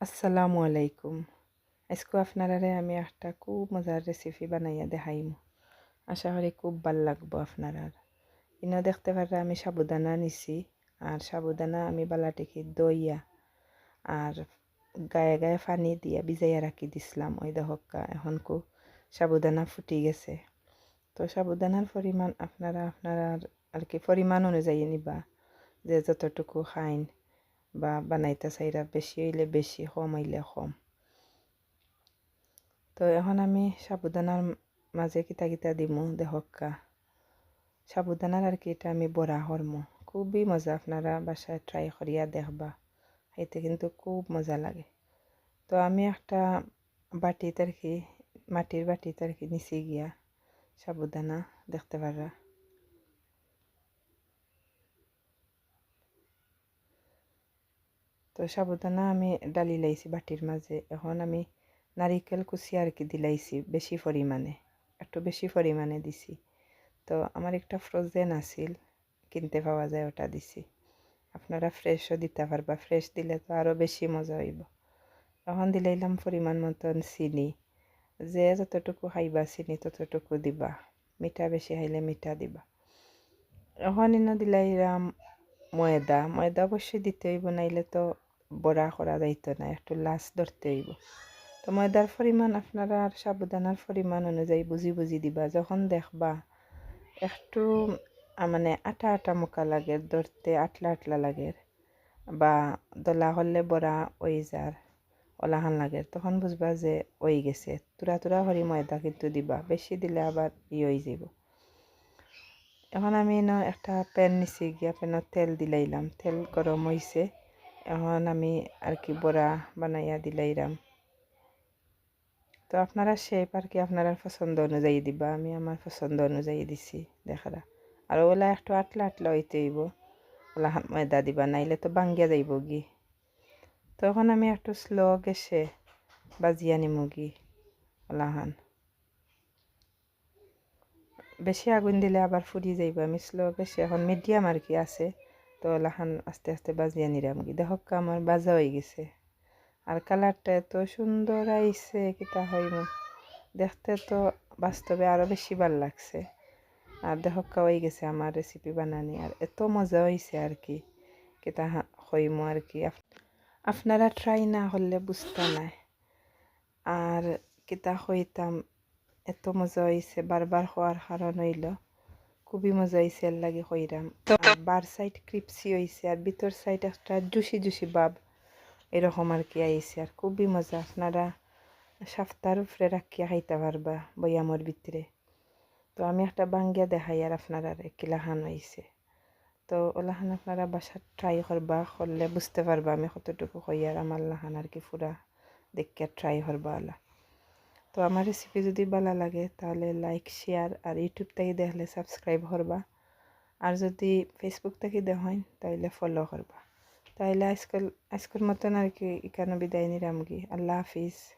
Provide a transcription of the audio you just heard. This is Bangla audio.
আসসালামু আলাইকুম। আজকে আপনারারে আমি একটা খুব মজার রেসিপি বানাইয়া দেখাইম। আশা করি খুব ভালো লাগবো আপনারার। ইনো দেখতে পারে আমি সাবুদানা নিছি, আর সাবুদানা আমি বালাটিকে দইয়া আর গায়ে গায়ে পানি দিয়া ভিজাইয়া রাখি দিছিলাম। ওই দহকা এখন কু সাবুদানা ফুটি গেছে। তো সাবুদানার পরিমাণ আপনারা আপনারা আর কি পরিমাণ অনুযায়ী নিবা, যে যতটুকু খাইন। বা বানাইতে চাইরা বেশি হইলে বেশি, কম হইলে কম। তো এখন আমি সাবুদানার মাঝে কিতা কিতা দিমু দেহকা সাবুদানার আর কি এটা আমি বড়া হরমো খুবই মজা আপনারা বাসায় ট্রাই করিয়া দেখবা। এতে কিন্তু খুব মজা লাগে। তো আমি একটা বাটিতে আর কি, মাটির বাটিতে আর কি নিচে গিয়া সাবুদানা, দেখতে পারা তো সাবুদানা আমি ডালি লাইছি বাটির মাঝে। এখন আমি নারিকেল কুচি আর কি দিলাইছি বেশি পরিমাণে, একটু বেশি পরিমাণে দিছি। তো আমার একটা ফ্রোজেন আছিল, কিনতে পাওয়া যায় ওটা দিছি। আপনারা ফ্রেশও দিতে পারবা ফ্রেশ দিলে তো আরও বেশি মজা হইব। এখন দিলাইলাম পরিমাণ মতন চিনি, যে যতটুকু খাইবা চিনি ততটুকু দিবা, মিঠা বেশি খাইলে মিঠা দিবা। এখন ইনো দিলাইলাম ময়দা ময়দা অবশ্যই দিতে হইব, নাইলে তো বড়া করা যাইতো না একটু লাশ ধরতে হইব তো ময়দার পরিমাণ আপনারা আর সাবুদানার পরিমাণ অনুযায়ী বুঝি বুঝি দিবা যখন দেখবা একটু মানে আটা আটা মোকা লাগে ধরতে আটলা আটলা লাগে বা দলা হলে বড়া ওই যার ওলাহান লাগে তখন বুঝবা যে ওই গেছে তুরা তুরা হরি ময়দা কিন্তু দিবা বেশি দিলে আবার ই হয়ে যাব এখন আমি ন একটা প্যান নিছি গিয়া প্যানত তেল দিলাইলাম তেল গরম হয়েছে এখন আমি আর কি বড়া বানাইয়া দিলাইরাম। তো আপনারা শেপ আর কি আপনারা পছন্দ অনুযায়ী দিবা, আমি আমার পছন্দ অনুযায়ী দিছি দেখারা আর ওলা একটু আটলা আটলা হইতে হইব, ওলা ময়দা দিবা, নাইলে তো বাঙ্গিয়া যাইব গি। তখন আমি একটু স্লো গেছে বাজিয়া নিমু গি ওলাহান বেশি আগুন দিলে আবার ফুরি যাইব, আমি স্লো গেছে, এখন মিডিয়াম আর কি আছে। তো লাহান আস্তে আস্তে বাজিয়া নিরাম কি। দেখক আমার বাজা হয়ে গেছে। আর কালারটা এত সুন্দর আইছে কিতা হইম। দেখতে তো বাস্তবে আরও বেশি ভালো লাগছে। আর দেখকা হয়ে গেছে আমার রেসিপি বানানি। আর এত মজা হয়েছে আর কি। কিতা হইম আর কি। আপনারা ট্রাই না হলে বুঝতে নাই। আর কিতা হইতাম, এত মজা হয়েছে বারবার হওয়ার কারণ হইল। খুবই মজা হয়েছে এর লাগে কইরাম। বার সাইড ক্রিপসি হয়েছে আর ভিতর সাইড একটা জুসি জুসি বাব এরকম আর কি আইছে আর খুবই মজা। আপনারা সাফতার উপরে রাখিয়া খাইতে পারবা বয়ামর ভিতরে। তো আমি একটা বাঙ্গিয়া দেখাই আর আপনারা কিলাহান হয়েছে তো ওলাহান আপনারা বাসার ট্রাই করবা করলে বুঝতে পারবা আমি কতটুকু কই আর আমার লাহান আর কি ফুরা দেখিয়া ট্রাই করবা আলা তো আমার রেসিপি যদি ভালো লাগে, তাহলে লাইক শেয়ার আর ইউটিউব থেকে দেখলে সাবস্ক্রাইব করবা। আর যদি ফেসবুক থেকে দেখেন তাহলে ফলো করবা। তাহলে আজকাল, আজকের মতন আর কি, এখানে বিদায় নিলাম কি। আল্লাহ হাফিজ।